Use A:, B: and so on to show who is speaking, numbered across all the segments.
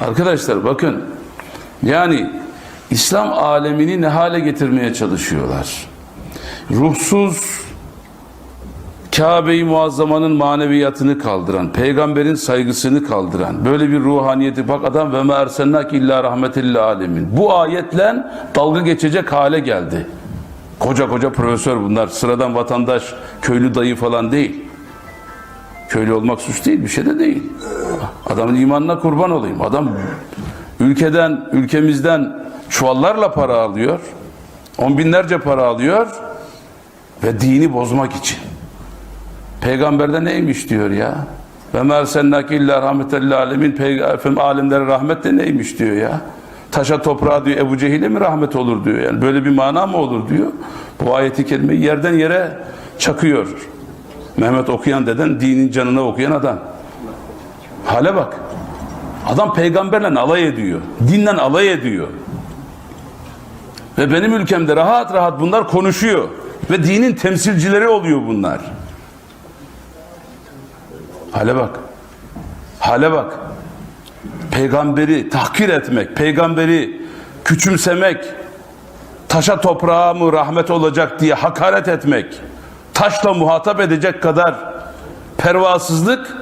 A: Arkadaşlar bakın yani İslam alemini ne hale getirmeye çalışıyorlar. Ruhsuz Kabe-i Muazzama'nın maneviyatını kaldıran, peygamberin saygısını kaldıran, böyle bir ruhaniyeti bak adam ve me illa rahmetillil alemin. Bu ayetle dalga geçecek hale geldi. Koca koca profesör bunlar. Sıradan vatandaş, köylü dayı falan değil. Köylü olmak suç değil, bir şey de değil. Adamın imanına kurban olayım. Adam ülkeden, ülkemizden çuvallarla para alıyor. On binlerce para alıyor ve dini bozmak için. Peygamber'de neymiş diyor ya. Ve mersennake illa rahmetellil alemin peygamber alemlere rahmet de neymiş diyor ya. Taşa toprağa diyor Ebu Cehil'e mi rahmet olur diyor yani. Böyle bir mana mı olur diyor. Bu ayeti kerimeyi yerden yere çakıyor. Mehmet okuyan deden dinin canına okuyan adam. Hale bak. Adam peygamberle alay ediyor. Dinle alay ediyor. Ve benim ülkemde rahat rahat bunlar konuşuyor. Ve dinin temsilcileri oluyor bunlar. Hale bak. Hale bak. Peygamberi tahkir etmek, peygamberi küçümsemek, taşa toprağa mı rahmet olacak diye hakaret etmek, taşla muhatap edecek kadar pervasızlık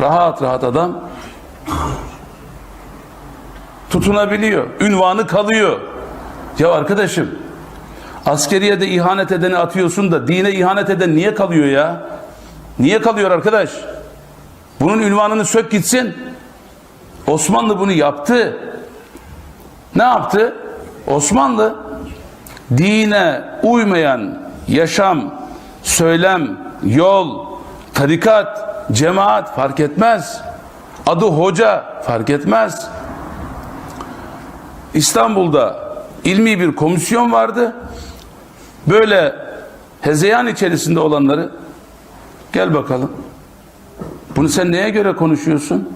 A: rahat rahat adam tutunabiliyor. Ünvanı kalıyor. Ya arkadaşım askeriyede ihanet edeni atıyorsun da dine ihanet eden niye kalıyor ya? Niye kalıyor arkadaş? Bunun ünvanını sök gitsin. Osmanlı bunu yaptı. Ne yaptı? Osmanlı dine uymayan yaşam, söylem, yol, tarikat, cemaat fark etmez. Adı hoca fark etmez. İstanbul'da ilmi bir komisyon vardı. Böyle hezeyan içerisinde olanları gel bakalım. Bunu sen neye göre konuşuyorsun?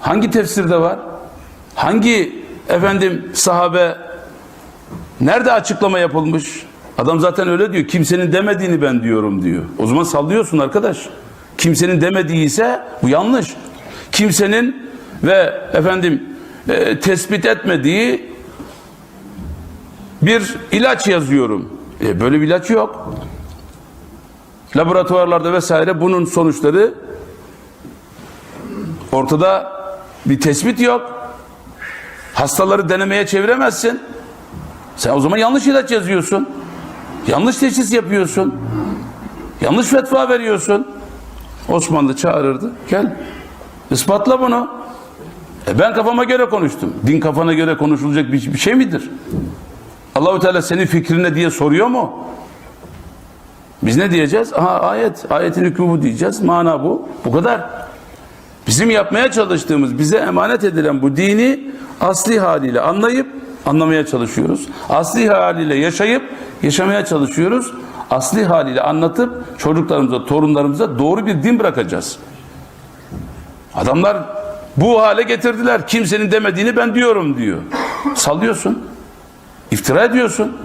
A: Hangi tefsirde var? Hangi efendim sahabe nerede açıklama yapılmış? Adam zaten öyle diyor. Kimsenin demediğini ben diyorum diyor. O zaman sallıyorsun arkadaş. Kimsenin demediği ise bu yanlış. Kimsenin ve efendim e, tespit etmediği bir ilaç yazıyorum. E, böyle bir ilaç yok. Laboratuvarlarda vesaire bunun sonuçları ortada bir tespit yok. Hastaları denemeye çeviremezsin. Sen o zaman yanlış ilaç yazıyorsun. Yanlış teşhis yapıyorsun. Yanlış fetva veriyorsun. Osmanlı çağırırdı. Gel. ispatla bunu. E ben kafama göre konuştum. Din kafana göre konuşulacak bir, şey midir? Allahu Teala senin fikrine diye soruyor mu? Biz ne diyeceğiz? Aha ayet. Ayetin hükmü bu diyeceğiz. Mana bu. Bu kadar. Bizim yapmaya çalıştığımız, bize emanet edilen bu dini asli haliyle anlayıp anlamaya çalışıyoruz. Asli haliyle yaşayıp yaşamaya çalışıyoruz. Asli haliyle anlatıp çocuklarımıza, torunlarımıza doğru bir din bırakacağız. Adamlar bu hale getirdiler. Kimsenin demediğini ben diyorum diyor. Sallıyorsun. İftira ediyorsun.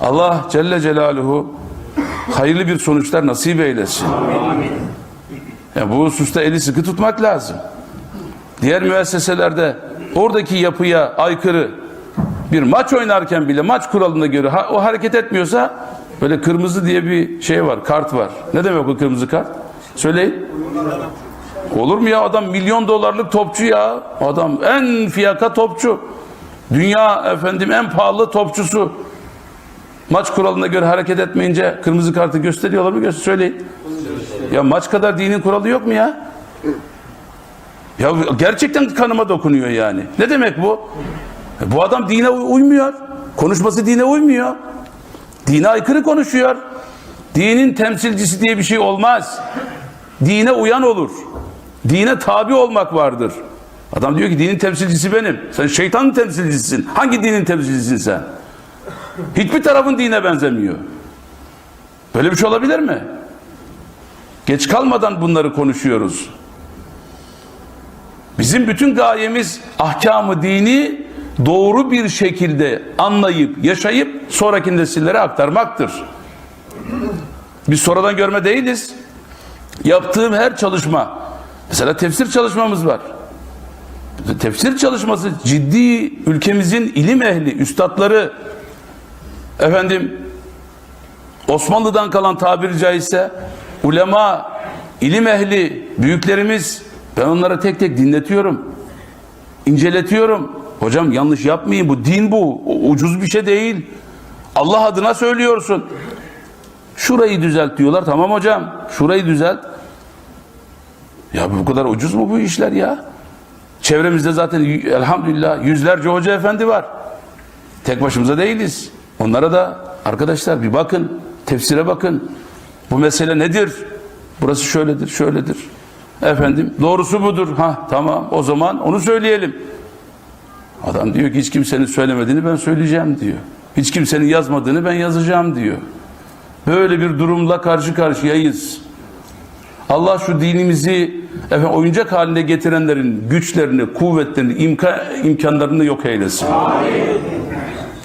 A: Allah Celle Celaluhu hayırlı bir sonuçlar nasip eylesin. Yani bu hususta eli sıkı tutmak lazım. Diğer müesseselerde oradaki yapıya aykırı bir maç oynarken bile maç kuralına göre ha- o hareket etmiyorsa böyle kırmızı diye bir şey var, kart var. Ne demek o kırmızı kart? Söyleyin. Olur mu ya adam milyon dolarlık topçu ya. Adam en fiyaka topçu. Dünya efendim en pahalı topçusu. Maç kuralına göre hareket etmeyince kırmızı kartı gösteriyorlar mı? Söyleyin. Ya maç kadar dinin kuralı yok mu ya? Ya gerçekten kanıma dokunuyor yani. Ne demek bu? Bu adam dine uy- uymuyor. Konuşması dine uymuyor. Dine aykırı konuşuyor. Dinin temsilcisi diye bir şey olmaz. Dine uyan olur. Dine tabi olmak vardır. Adam diyor ki dinin temsilcisi benim. Sen şeytanın temsilcisisin. Hangi dinin temsilcisisin sen? Hiçbir tarafın dine benzemiyor. Böyle bir şey olabilir mi? Geç kalmadan bunları konuşuyoruz. Bizim bütün gayemiz ahkamı dini doğru bir şekilde anlayıp, yaşayıp sonraki nesillere aktarmaktır. Biz sonradan görme değiliz. Yaptığım her çalışma Mesela tefsir çalışmamız var. Tefsir çalışması ciddi ülkemizin ilim ehli, üstadları efendim Osmanlı'dan kalan tabiri caizse ulema, ilim ehli, büyüklerimiz ben onlara tek tek dinletiyorum. inceletiyorum. Hocam yanlış yapmayın bu din bu. Ucuz bir şey değil. Allah adına söylüyorsun. Şurayı düzelt diyorlar. Tamam hocam. Şurayı düzelt. Ya bu kadar ucuz mu bu işler ya? Çevremizde zaten elhamdülillah yüzlerce hoca efendi var. Tek başımıza değiliz. Onlara da arkadaşlar bir bakın. Tefsire bakın. Bu mesele nedir? Burası şöyledir, şöyledir. Efendim doğrusu budur. Ha tamam o zaman onu söyleyelim. Adam diyor ki hiç kimsenin söylemediğini ben söyleyeceğim diyor. Hiç kimsenin yazmadığını ben yazacağım diyor. Böyle bir durumla karşı karşıyayız. Allah şu dinimizi efendim, oyuncak haline getirenlerin güçlerini, kuvvetlerini, imka, imkanlarını yok eylesin.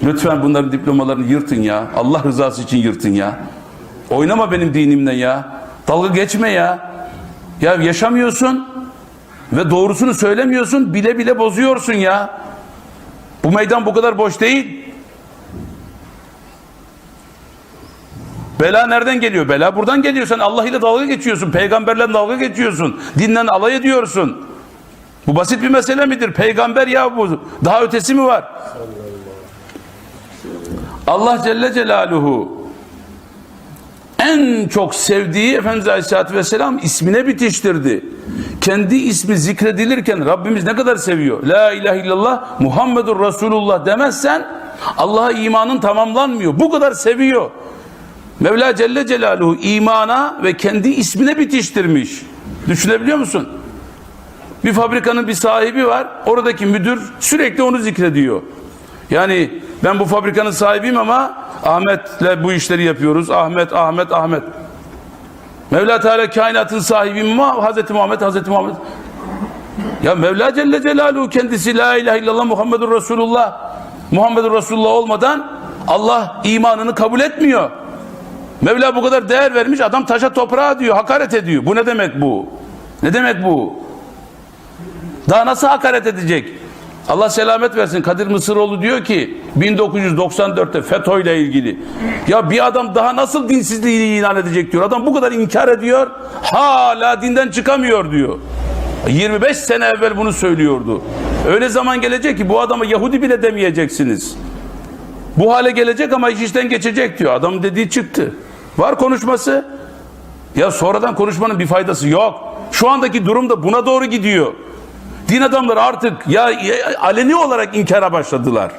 A: Lütfen bunların diplomalarını yırtın ya. Allah rızası için yırtın ya. Oynama benim dinimle ya. Dalga geçme ya. Ya yaşamıyorsun ve doğrusunu söylemiyorsun, bile bile bozuyorsun ya. Bu meydan bu kadar boş değil. Bela nereden geliyor? Bela buradan geliyor. Sen Allah ile dalga geçiyorsun. Peygamberle dalga geçiyorsun. Dinle alay ediyorsun. Bu basit bir mesele midir? Peygamber ya bu. Daha ötesi mi var? Allah Celle Celaluhu en çok sevdiği Efendimiz Aleyhisselatü Vesselam ismine bitiştirdi. Kendi ismi zikredilirken Rabbimiz ne kadar seviyor. La ilahe illallah Muhammedur Resulullah demezsen Allah'a imanın tamamlanmıyor. Bu kadar seviyor. Mevla Celle Celaluhu imana ve kendi ismine bitiştirmiş. Düşünebiliyor musun? Bir fabrikanın bir sahibi var. Oradaki müdür sürekli onu zikrediyor. Yani ben bu fabrikanın sahibiyim ama Ahmet'le bu işleri yapıyoruz. Ahmet, Ahmet, Ahmet. Mevla Teala kainatın sahibiyim ama Hazreti Muhammed, Hazreti Muhammed. Ya Mevla Celle Celaluhu kendisi La ilahe illallah Muhammedur Resulullah. Muhammedur Resulullah olmadan Allah imanını kabul etmiyor. Mevla bu kadar değer vermiş adam taşa toprağa diyor hakaret ediyor. Bu ne demek bu? Ne demek bu? Daha nasıl hakaret edecek? Allah selamet versin. Kadir Mısıroğlu diyor ki 1994'te FETÖ ile ilgili. Ya bir adam daha nasıl dinsizliği ilan edecek diyor. Adam bu kadar inkar ediyor. Hala dinden çıkamıyor diyor. 25 sene evvel bunu söylüyordu. Öyle zaman gelecek ki bu adama Yahudi bile demeyeceksiniz. Bu hale gelecek ama iş işten geçecek diyor. Adam dediği çıktı. Var konuşması. Ya sonradan konuşmanın bir faydası yok. Şu andaki durum da buna doğru gidiyor. Din adamları artık ya, ya aleni olarak inkara başladılar.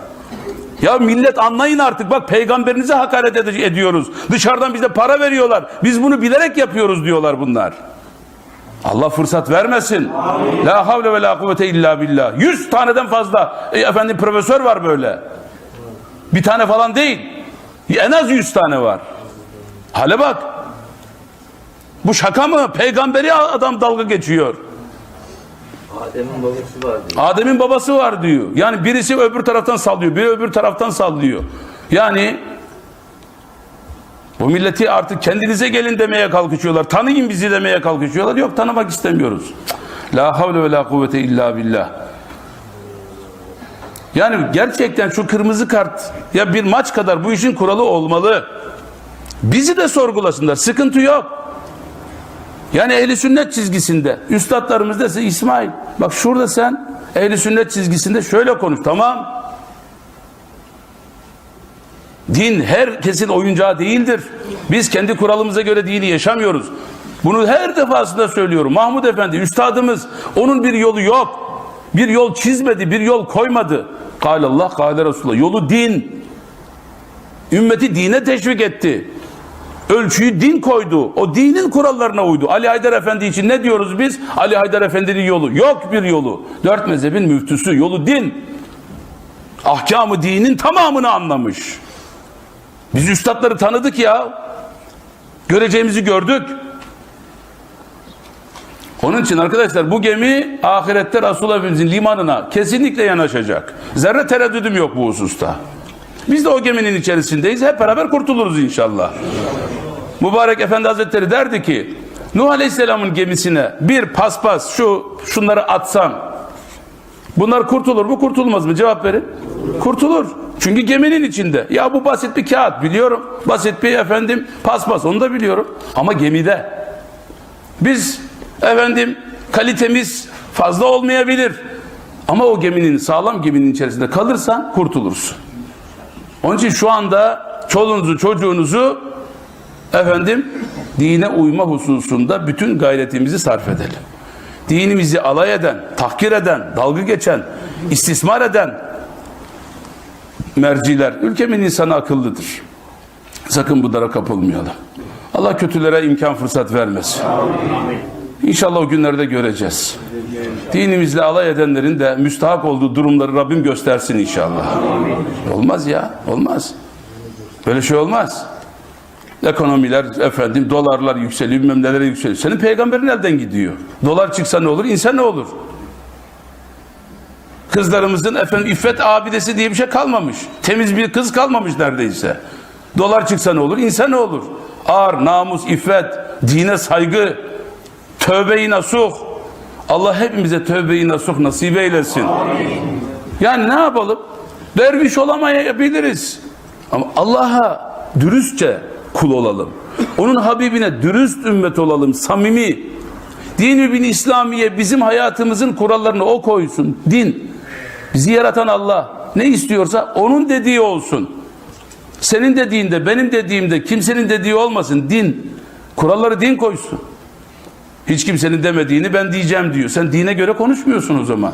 A: Ya millet anlayın artık bak peygamberinize hakaret ede- ediyoruz. Dışarıdan bize para veriyorlar. Biz bunu bilerek yapıyoruz diyorlar bunlar. Allah fırsat vermesin. La havle ve la kuvvete illa billah. Yüz taneden fazla e, efendim profesör var böyle. Bir tane falan değil. En az yüz tane var. Hale bak. Bu şaka mı? Peygamberi adam dalga geçiyor.
B: Adem'in babası var diyor.
A: Adem'in babası var diyor. Yani birisi öbür taraftan sallıyor, biri öbür taraftan sallıyor. Yani bu milleti artık kendinize gelin demeye kalkışıyorlar. Tanıyın bizi demeye kalkışıyorlar. Yok tanımak istemiyoruz. La havle ve la kuvvete illa billah. Yani gerçekten şu kırmızı kart ya bir maç kadar bu işin kuralı olmalı. Bizi de sorgulasınlar. Sıkıntı yok. Yani ehli sünnet çizgisinde üstadlarımız dese İsmail bak şurada sen ehli sünnet çizgisinde şöyle konuş tamam. Din herkesin oyuncağı değildir. Biz kendi kuralımıza göre dini yaşamıyoruz. Bunu her defasında söylüyorum. Mahmud Efendi üstadımız onun bir yolu yok. Bir yol çizmedi, bir yol koymadı. Kâle Allah, kâle Resulullah. Yolu din. Ümmeti dine teşvik etti. Ölçüyü din koydu. O dinin kurallarına uydu. Ali Haydar Efendi için ne diyoruz biz? Ali Haydar Efendi'nin yolu. Yok bir yolu. Dört mezhebin müftüsü. Yolu din. Ahkamı dinin tamamını anlamış. Biz üstadları tanıdık ya. Göreceğimizi gördük. Onun için arkadaşlar bu gemi ahirette Efendimizin limanına kesinlikle yanaşacak. Zerre tereddüdüm yok bu hususta. Biz de o geminin içerisindeyiz. Hep beraber kurtuluruz inşallah. Mübarek Efendi Hazretleri derdi ki Nuh Aleyhisselam'ın gemisine bir paspas şu şunları atsan bunlar kurtulur mu kurtulmaz mı cevap verin. Kurtulur. Çünkü geminin içinde. Ya bu basit bir kağıt biliyorum. Basit bir efendim paspas onu da biliyorum. Ama gemide. Biz efendim kalitemiz fazla olmayabilir. Ama o geminin sağlam geminin içerisinde kalırsan kurtulursun. Onun için şu anda çoluğunuzu çocuğunuzu efendim dine uyma hususunda bütün gayretimizi sarf edelim. Dinimizi alay eden, tahkir eden, dalga geçen, istismar eden merciler ülkemin insanı akıllıdır. Sakın bunlara kapılmayalım. Allah kötülere imkan fırsat vermesin. İnşallah o günlerde göreceğiz. Dinimizle alay edenlerin de müstahak olduğu durumları Rabbim göstersin inşallah. Olmaz ya, olmaz. Böyle şey olmaz. Ekonomiler efendim dolarlar yükseliyor, bilmem nelere yükseliyor. Senin peygamberin elden gidiyor. Dolar çıksa ne olur, insan ne olur? Kızlarımızın efendim iffet abidesi diye bir şey kalmamış. Temiz bir kız kalmamış neredeyse. Dolar çıksa ne olur, insan ne olur? Ar, namus, iffet, dine saygı, tövbe-i nasuh. Allah hepimize tövbe-i nasuh nasip eylesin. Yani ne yapalım? Derviş olamayabiliriz. Ama Allah'a dürüstçe kul olalım. Onun Habibine dürüst ümmet olalım, samimi. Din-i bin İslamiye bizim hayatımızın kurallarını o koysun. Din. Bizi yaratan Allah. Ne istiyorsa onun dediği olsun. Senin dediğinde, benim dediğimde, kimsenin dediği olmasın. Din. Kuralları din koysun. Hiç kimsenin demediğini ben diyeceğim diyor. Sen dine göre konuşmuyorsun o zaman.